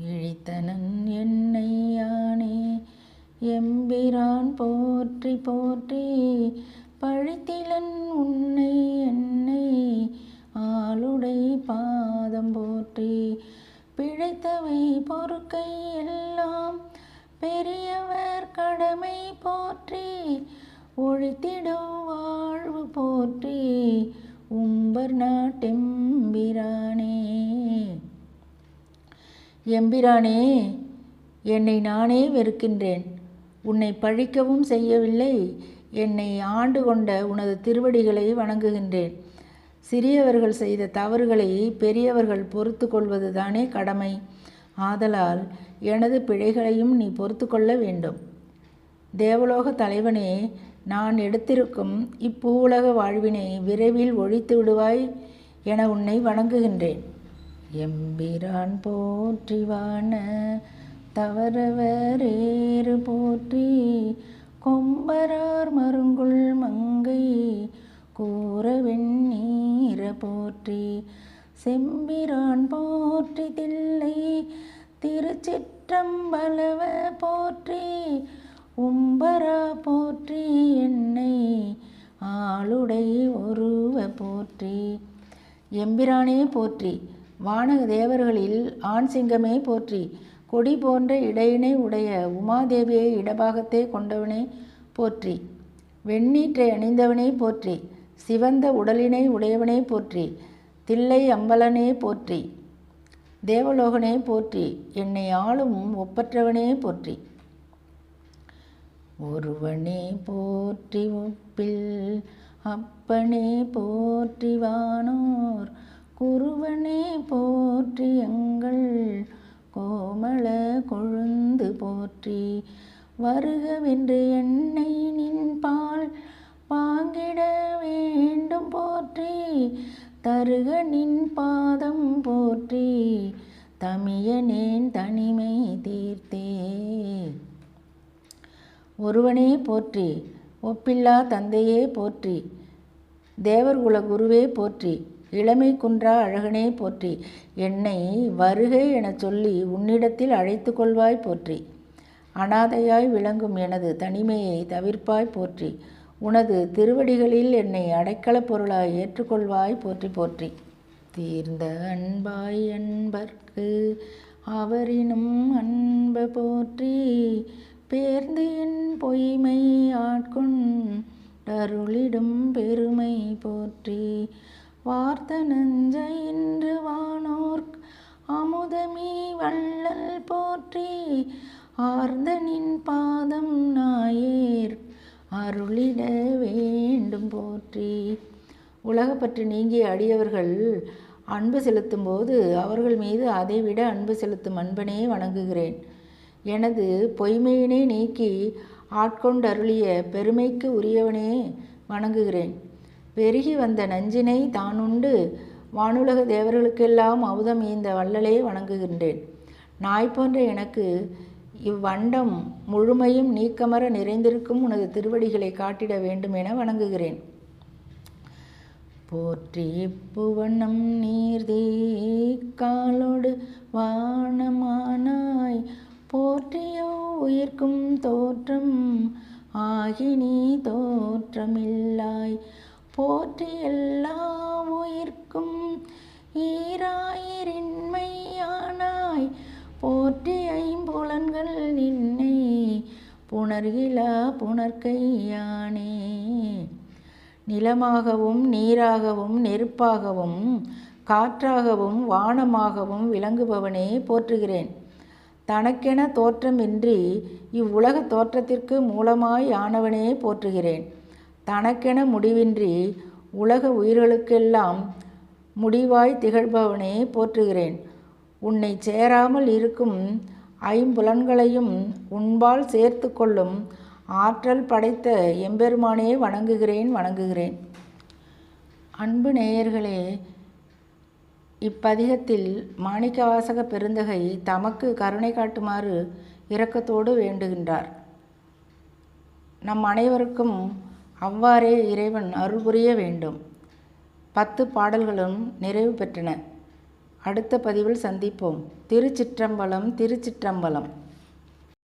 இழித்தனன் என்னை யானே எம்பிரான் போற்றி போற்றி பழித்திலன் உன்னை என்னை ஆளுடை பாதம் போற்றி பிழைத்தவை பொறுக்கை எல்லாம் பெரியவர் கடமை போற்றி ஒழித்திடும் வாழ்வு போற்றி உம்பர் நாட்டெம்பிரானே எம்பிரானே என்னை நானே வெறுக்கின்றேன். உன்னை பழிக்கவும் செய்யவில்லை. என்னை ஆண்டு கொண்ட உனது திருவடிகளை வணங்குகின்றேன். சிறியவர்கள் செய்த தவறுகளை பெரியவர்கள் பொறுத்து கொள்வது தானே கடமை. ஆதலால் எனது பிழைகளையும் நீ பொறுத்து கொள்ள வேண்டும். தேவலோக தலைவனே நான் எடுத்திருக்கும் இப்பூவுலக வாழ்வினை விரைவில் ஒழித்து விடுவாய் என உன்னை வணங்குகின்றேன். எம்பிரான் போற்றிவான தவறவரேறு போற்றி கொம்பரார் மருங்குள் மங்கை கூற வெண்ணீர போற்றி செம்பிரான் போற்றி தில்லை திருச்சிற்றம்பலவ போற்றி உம்பரா போற்றி என்னை ஆளுடை ஒருவ போற்றி. எம்பிரானே போற்றி. வானக தேவர்களில் ஆண் சிங்கமே போற்றி கொடி போன்ற இடையினை உடைய உமாதேவியை இடபாகத்தே கொண்டவனே போற்றி வெண்ணீற்றை அணிந்தவனே போற்றி சிவந்த உடலினை உடையவனே போற்றி தில்லை அம்பலனே போற்றி தேவலோகனே போற்றி என்னை ஆளும் ஒப்பற்றவனே போற்றி. ஒருவனே போற்றி ஒப்பில் அப்பனே போற்றி வானோர் குருவனே போற்றி எங்கள் கோமள கொழுந்து போற்றி. வருகவென்று என்னை நின்பால் பாங்கிட வேண்டும் போற்றி. தருக நின் பாதம் போற்றி. தமியனேன் தனிமை தீர்த்தே. ஒருவனே போற்றி ஒப்பில்லா தந்தையே போற்றி. தேவர்குல குருவே போற்றி. இளமை குன்றா அழகனே போற்றி. என்னை வருகை எனச் சொல்லி உன்னிடத்தில் அழைத்து கொள்வாய் போற்றி. அனாதையாய் விளங்கும் எனது தனிமையை தவிர்ப்பாய் போற்றி. உனது திருவடிகளில் என்னை அடைக்கலப் பொருளாய் ஏற்றுக்கொள்வாய் போற்றி போற்றி. தீர்ந்த அன்பாய் அன்பர்க்கு அவரினும் அன்பு போற்றி. பேர்ந்து என் பொய்மை ஆட்கொண்டருளிடும் பெருமை போற்றி. வார்த்த நஞ்ச இன்று வானோர்க் அமுதமே வள்ளல் போற்றி ஆர்ந்த பாதம் நாயேர் அருளிட வேண்டும் போற்றி. உலகப்பற்று நீங்கிய அடியவர்கள் அன்பு செலுத்தும் போது அவர்கள் மீது அதைவிட அன்பு செலுத்தும் அன்பனே வணங்குகிறேன். எனது பொய்மையினை நீக்கி ஆட்கொண்டருளிய பெருமைக்கு உரியவனே வணங்குகிறேன். பெருகி வந்த நஞ்சினை தானுண்டு. வானுலக தேவர்களுக்கெல்லாம் அமுதம் ஈந்த வள்ளலே வணங்குகின்றேன். நாய் போன்ற எனக்கு இவ்வண்டம் முழுமையும் நீக்கமர நிறைந்திருக்கும் உனது திருவடிகளை காட்டிட வேண்டும் என வணங்குகிறேன். போற்றி புவனம் நீர்தீ காலோடு வானமானாய். போற்றியோ உயிர்க்கும் தோற்றம் ஆகி நீ தோற்றமில்லாய். போற்றி எல்லா உயிர்க்கும் ஈராயிரின்மையானாய். போற்றி ஐம்புலன்கள் நின்னை புணர்கிலா புணர்கையானே நிலமாகவும் நீராகவும் நெருப்பாகவும் காற்றாகவும் வானமாகவும் விளங்குபவனே போற்றுகிறேன். தனக்கென தோற்றமின்றி இவ்வுலக தோற்றத்திற்கு மூலமாய் ஆனவனே போற்றுகிறேன். தனக்கென முடிவின்றி உலக உயிர்களுக்கெல்லாம் முடிவாய் திகழ்பவனே போற்றுகிறேன். உன்னை சேராமல் இருக்கும் ஐம்புலன்களையும் உன்பால் சேர்த்து கொள்ளும் ஆற்றல் படைத்த எம்பெருமானே வணங்குகிறேன் வணங்குகிறேன். அன்பு நேயர்களே இப்பதிகத்தில் மாணிக்கவாசக பெருந்தகை தமக்கு கருணை காட்டுமாறு இரக்கத்தோடு வேண்டுகின்றார். நம் அனைவருக்கும் அவ்வாறே இறைவன் அருள் புரிய வேண்டும். பத்து பாடல்களும் நிறைவு பெற்றன. அடுத்த பதிவில் சந்திப்போம். திருச்சிற்றம்பலம் திருச்சிற்றம்பலம்.